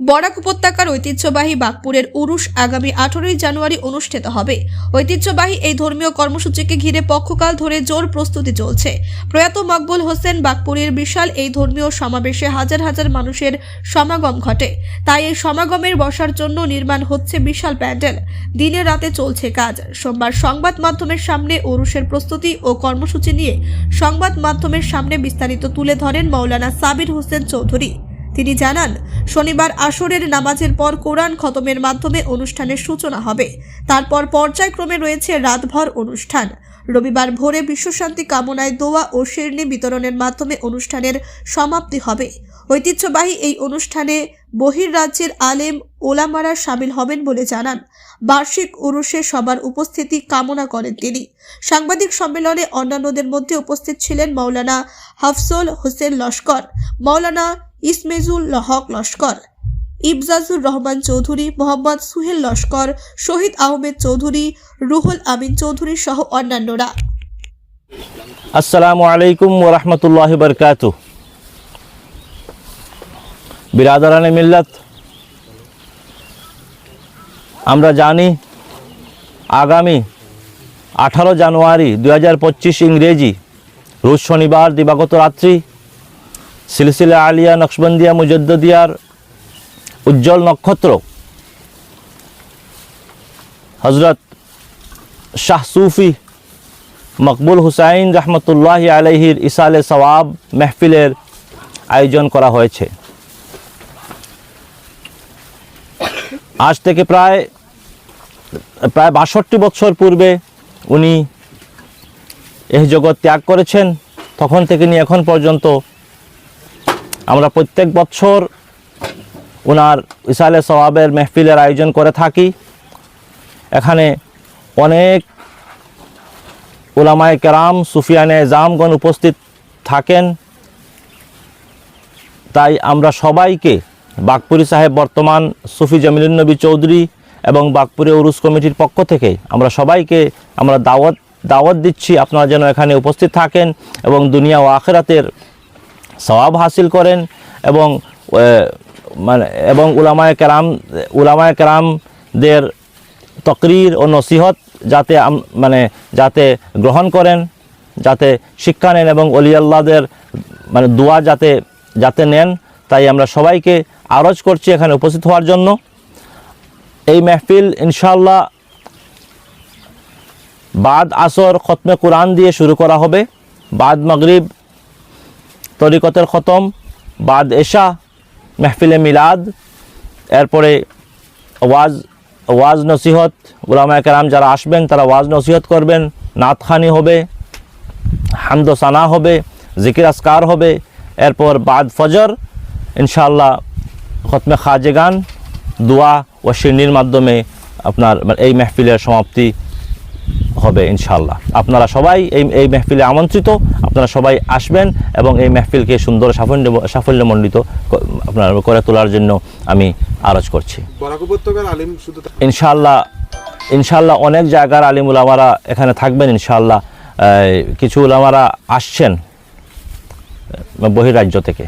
বরাক উপত্যকার ঐতিহ্যবাহী বাগপুরের উরুষ আগামী আঠারোই জানুয়ারি অনুষ্ঠিত হবে। ঐতিহ্যবাহী এই ধর্মীয় কর্মসূচিকে ঘিরে পক্ষকাল ধরে জোর প্রস্তুতি চলছে। প্রয়াত মকবুল হোসেন বাগপুরের বিশাল এই ধর্মীয় সমাবেশে হাজার হাজার মানুষের সমাগম ঘটে। তাই এই সমাগমের বসার জন্য নির্মাণ হচ্ছে বিশাল প্যান্ডেল। দিনে রাতে চলছে কাজ। সোমবার সংবাদ মাধ্যমের সামনে উরুষের প্রস্তুতি ও কর্মসূচি নিয়ে সংবাদ মাধ্যমের সামনে বিস্তারিত তুলে ধরেন মৌলানা সাবির হোসেন চৌধুরী। তিনি জানান, শনিবার আসরের নামাজের পর কোরআন খতমের মাধ্যমে অনুষ্ঠানের সূচনা হবে। তারপর পর্যায়ক্রমে রয়েছে রাতভর অনুষ্ঠান। রবিবার ভোরে বিশ্বশান্তি কামনায় দোয়া ও শেরনি বিতরণের মাধ্যমে অনুষ্ঠানের সমাপ্তি হবে। ঐতিহ্যবাহী এই অনুষ্ঠানে বহির্রাজ্যের আলেম, ওলামারা সামিল হবেন বলে জানান। বার্ষিক উরুষে সবার উপস্থিতি কামনা করেন তিনি। সাংবাদিক সম্মেলনে অন্যান্যদের মধ্যে উপস্থিত ছিলেন মাওলানা হাফসুল হোসেন লস্কর মাওলানা ইসমেজুল হক লস্কর, ইবজাজুর রহমান চৌধুরী, মোহাম্মদ সুহেল লস্কর, শহীদ আহমেদ চৌধুরী, রুহুল আমিন চৌধুরী সহ অন্যান্যরা। আসসালামু আলাইকুম ওরহমতুল্লাহ বরকাত বিরাদরানে মিল্লাত, আমরা জানি আগামী আঠারো জানুয়ারি দু হাজার পঁচিশ ইংরেজি রোজ শনিবার দিবাগত রাত্রি সিলসিলা আলিয়া, নকশবন্দিয়া মুজদ্দিয়ার উজ্জ্বল নক্ষত্র। হজরত শাহ সুফি মকবুল হুসাইন রহমতুল্লাহ আলহির ইসালে সওয়াব মেহফিলের আয়োজন করা হয়েছে। আজ থেকে প্রায় প্রায় বাষট্টি বছর পূর্বে উনি এই জগৎ ত্যাগ করেছেন। তখন থেকে নিয়ে এখন পর্যন্ত আমরা প্রত্যেক বছর ওনার ইসালে সওয়াবের মেহফিলের আয়োজন করে থাকি। এখানে অনেক ওলামায় কেরাম, সুফিয়ানে জামগণ উপস্থিত থাকেন। তাই আমরা সবাইকে বাগপুরি সাহেব বর্তমান সুফি জমিলুন্নবী চৌধুরী এবং বাগপুরি উরুস কমিটির পক্ষ থেকে আমরা সবাইকে আমরা দাওয়াত দাওয়াত দিচ্ছি। আপনারা যেন এখানে উপস্থিত থাকেন এবং দুনিয়া ও আখেরাতের সওয়াব হাসিল করেন এবং মানে এবং উলামায় কেরাম, উলামায় কেরামদের তকরির ও নসিহত যাতে মানে যাতে গ্রহণ করেন, যাতে শিক্ষা নেন এবং অলিয়াল্লাদের মানে দোয়া যাতে যাতে নেন, তাই আমরা সবাইকে আরজ করছি এখানে উপস্থিত হওয়ার জন্য। এই মেহফিল ইনশাল্লাহ বাদ আসর খতমে কোরআন দিয়ে শুরু করা হবে। বাদ মাগরিব তরিকতের খতম, বাদ এশা, মেহফিলে মিলাদ, এরপরে ওয়াজ ওয়াজ নসিহত গুলামায় কেরাম যারা আসবেন তারা ওয়াজ নসিহত করবেন, নাতখানি হবে হামদোসানা হবে, জিকির আসকার হবে, এরপর বাদ ফজর, ইনশাআল্লাহ খতমে খাজেগান, দোয়া ও শিরনির মাধ্যমে আপনার এই মেহফিলের সমাপ্তি হবে ইনশাল্লাহ আপনারা সবাই এই এই মেহফিলে আমন্ত্রিত আপনারা সবাই আসবেন এবং এই মেহফিলকে সুন্দর সাফল্য সাফল্যমণ্ডিত আপনার করে তোলার জন্য আমি আরজ করছি। ইনশাল্লাহ ইনশাল্লাহ অনেক জায়গার আলিম উলামারা এখানে থাকবেন ইনশাল্লাহ কিছু উলামারা আসছেন বহিরাজ্য থেকে।